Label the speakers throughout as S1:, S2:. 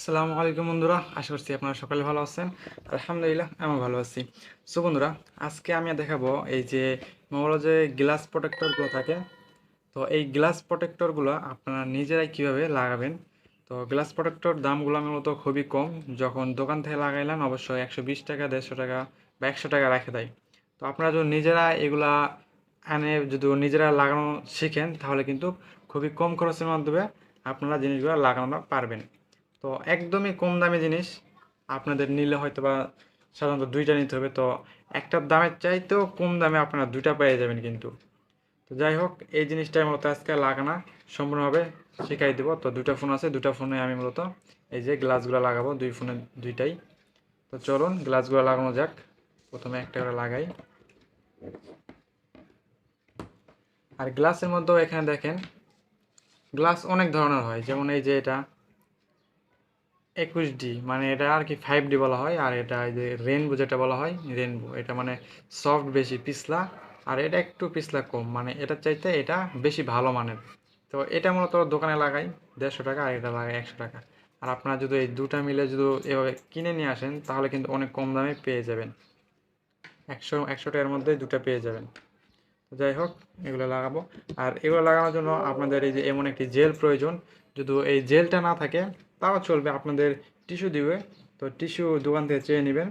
S1: আসসালামু আলাইকুম বন্ধুরা, আশা করছি আপনারা সকালে ভালো আছেন। আলহামদুলিল্লাহ আমি ভালো আছি। সো বন্ধুরা, আজকে আমি দেখাবো এই যে মোবাইলে যে গ্লাস প্রোটেক্টরগুলো থাকে, তো এই গ্লাস প্রোটেক্টরগুলো আপনারা নিজেরাই কীভাবে লাগাবেন? তো গ্লাস প্রোটেক্টর দামগুলো মূলত খুবই কম। যখন দোকান থেকে লাগাইলাম অবশ্যই একশো বিশ টাকা, দেড়শো টাকা বা একশো টাকা রেখে দেয়। তো আপনারা যদি নিজেরা এগুলা আনে, যদি নিজেরা লাগানো শিখেন, তাহলে কিন্তু খুবই কম খরচের মাধ্যমে আপনারা জিনিসগুলো লাগানো পারবেন। তো একদমই কম দামি জিনিস। আপনাদের নিলে হয়তো বা সাধারণত দুইটা নিতে হবে। তো একটা দামের চাইতেও কম দামে আপনারা দুইটা পেয়ে যাবেন কিন্তু। তো যাই হোক, এই জিনিসটাই মূলত আজকে লাগানো। সম্পূর্ণভাবে শিখাই দেবো। তো দুটা ফোন আছে দুটা ফোনে আমি মূলত এই যে গ্লাসগুলো লাগাবো, দুই ফোনে দুইটাই। তো চলুন, গ্লাসগুলো লাগানো যাক। প্রথমে একটা করে লাগাই। আর গ্লাসের মধ্যেও এখানে দেখেন, গ্লাস অনেক ধরনের হয়। যেমন এই যে এটা একুশ ডি মানে এটা আর কি ফাইভ ডি বলা হয়, আর এটা যে রেনবো যেটা বলা হয় রেনবো এটা মানে সফট বেশি, পিছলা, আর এটা একটু পিছলা কম মানে এটার চাইতে এটা বেশি ভালো মানের। তো এটা মূলত দোকানে লাগাই, দেড়শো টাকা, আর এটা লাগাই একশো টাকা। আর আপনারা যদি এই দুটা মিলে যদি এভাবে কিনে নিয়ে আসেন, তাহলে কিন্তু অনেক কম দামে পেয়ে যাবেন। একশো একশো টাকার মধ্যে দুটা পেয়ে যাবেন। যাই হোক, এগুলো লাগাবো। আর এগুলো লাগানোর জন্য আপনাদের এই যে এমন একটি জেল প্রয়োজন, যদি এই জেলটা না থাকে তাও চলবে আপনাদের টিস্যু দিবে। তো টিস্যু দোকান থেকে চেয়ে নেবেন।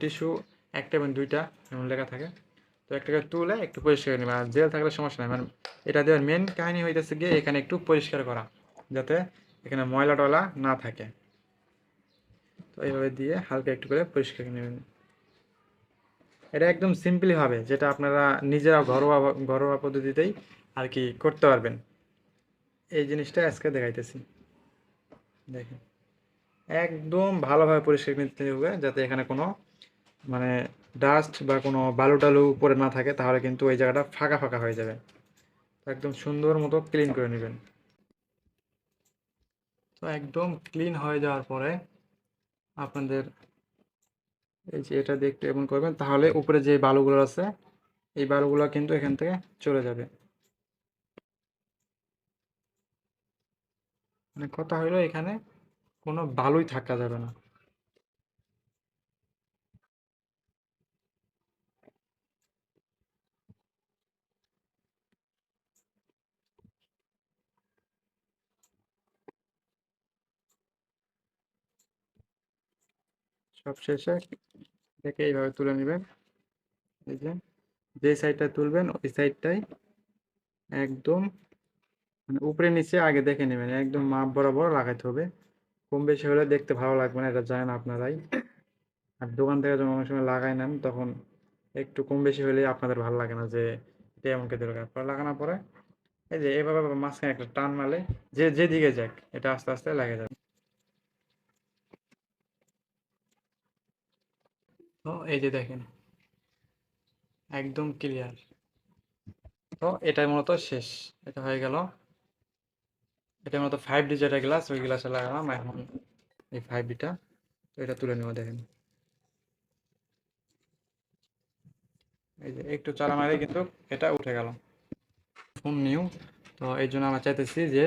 S1: টিস্যু, একটা এবং দুইটা এমন লেখা থাকে। তো একটাকে তুলে একটু পরিষ্কার করে নেবেন। আর জেল থাকলে সমস্যা নেই। মানে এটা দেওয়ার মেন কাহিনী হইতেছে গিয়ে এখানে একটু পরিষ্কার করা। যাতে এখানে ময়লা টয়লা না থাকে। তো এইভাবে দিয়ে হালকা একটু করে পরিষ্কার করে নেবেন। এটা একদম সিম্পলি হবে যেটা আপনারা নিজেরা ঘরোয়া ঘরোয়া পদ্ধতিতেই আর কি করতে পারবেন। এই জিনিসটা আজকে দেখাইতেছি। দেখেন। একদম ভালোভাবে পরিষ্কার নিতে হবে, যাতে এখানে কোনো মানে ডাস্ট বা কোনো বালু টালু পরে না থাকে, তাহলে কিন্তু ওই জায়গাটা ফাঁকা ফাঁকা হয়ে যাবে। একদম সুন্দর মতো ক্লিন করে নেবেন। তো একদম ক্লিন হয়ে যাওয়ার পরে আপনাদের এই যে এটা দেখতে এমন করবেন, তাহলে উপরে যে বালুগুলো আছে, এই বালুগুলো কিন্তু এখান থেকে চলে যাবে। মানে কথা হইল এখানে কোনো বালুই থাকা যাবে না। সব শেষে এইভাবে তুলে নেবেন। এই যে যে সাইডটা তুলবেন, ওই সাইডটাই একদম মানে উপরে নিচে আগে দেখে নেবেন, একদম মাপ বরাবর লাগাইতে হবে। কম বেশি হলে দেখতে ভালো লাগবে না, এটা জানেন আপনারাই। আর দোকান থেকে যখন অনেক সময় লাগাই নেন, তখন একটু কম বেশি হলে আপনাদের ভালো লাগে না যে এমন কে দরকার পরে লাগানোর পরে এই যে এভাবে মাঝখানে একটা টান মারলে যে যেদিকে যাক, এটা আস্তে আস্তে লাগে যাবে। তো এই যে দেখেন, একদম ক্লিয়ার তো এটাই মূলত শেষ, এটা হয়ে গেল। এটা মতো ফাইভ ডি যেটা গ্লাস ওই গ্লাসে লাগালাম, এখন এই ফাইভ ডিটা এটা তুলে নেব, দেখেন। এই যে একটু চারা মারে কিন্তু এটা উঠে গেল। ফোন নিউ তো এই জন্য আমরা চাইতেছি যে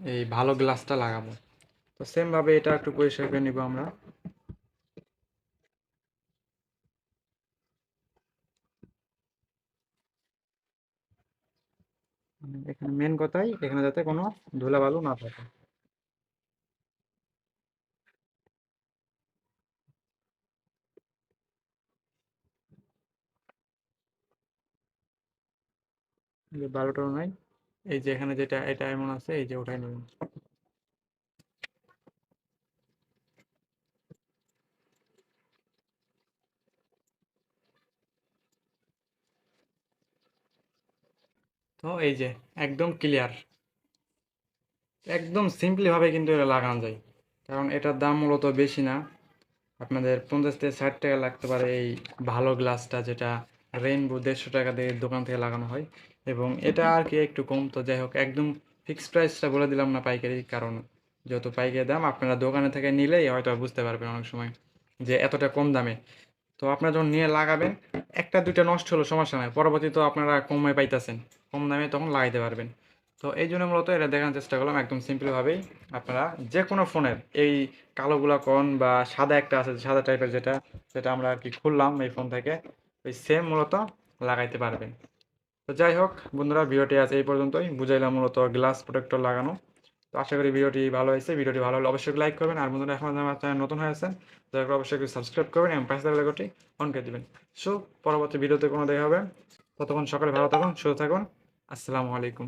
S1: এই ভালো গ্লাসটা লাগাবো। তো সেমভাবে এটা একটু পরিষ্কার করে নিব আমরা। এখানে মেন কথাই, এখানে যাতে কোনো ধুলাবালু না থাকে। বারোটা বারোটাও নাই। এই যে এখানে যেটা, এটা এমন আছে, এই যে ওটাই নেবেন। তো এই যে, একদম ক্লিয়ার একদম সিম্পলিভাবে কিন্তু এটা লাগানো যায়। কারণ এটার দাম মূলত বেশি না। আপনাদের পঞ্চাশ থেকে ষাট টাকা লাগতে পারে এই ভালো গ্লাসটা যেটা রেইনবো দেড়শো টাকা দিয়ে দোকান থেকে লাগানো হয়। এবং এটা আর কি একটু কম। তো যাই হোক, একদম ফিক্সড প্রাইসটা বলে দিলাম না পাইকারি কারণ। যত পাইকারি দাম আপনারা দোকানে থেকে নিলেই হয়তো বুঝতে পারবেন অনেক সময় যে এতটা কম দামে। তো আপনারা যখন নিয়ে লাগাবেন, একটা, দুইটা নষ্ট হলো, সমস্যা নাই। পরবর্তীতে আপনারা কমে পাইতেছেন। কম দামে তখন লাগাইতে পারবেন। তো তো এই জন্য মূলত এটা দেখানোর চেষ্টা করলাম, একদম সিম্পলভাবেই আপনারা যে কোনো ফোনের, এই কালোগুলা কন বা সাদা একটা আছে, সাদা টাইপের যেটা যেটা আমরা আর কি খুললাম এই ফোন থেকে। ওই সেম মূলত লাগাইতে পারবেন। তো যাই হোক, বন্ধুরা, ভিডিওটি আজ এই পর্যন্তই। বুঝাইলাম মূলত গ্লাস প্রোটেক্টর লাগানো। তো আশা করি ভিডিওটি ভালো হয়েছে। ভিডিওটি ভালো হলে অবশ্যই লাইক করবেন। আর বন্ধুরা, এখন আমার চ্যানেল নতুন হয়েছেন দয়া করে অবশ্যই সাবস্ক্রাইব করবেন এবং পাশে বেলটি অন করে দেবেন। সো, পরবর্তী ভিডিওতে কোনো দেখা হবে। ততক্ষণ সকালে ভালো থাকুন, সুস্থ থাকুন। আসসালামু আলাইকুম।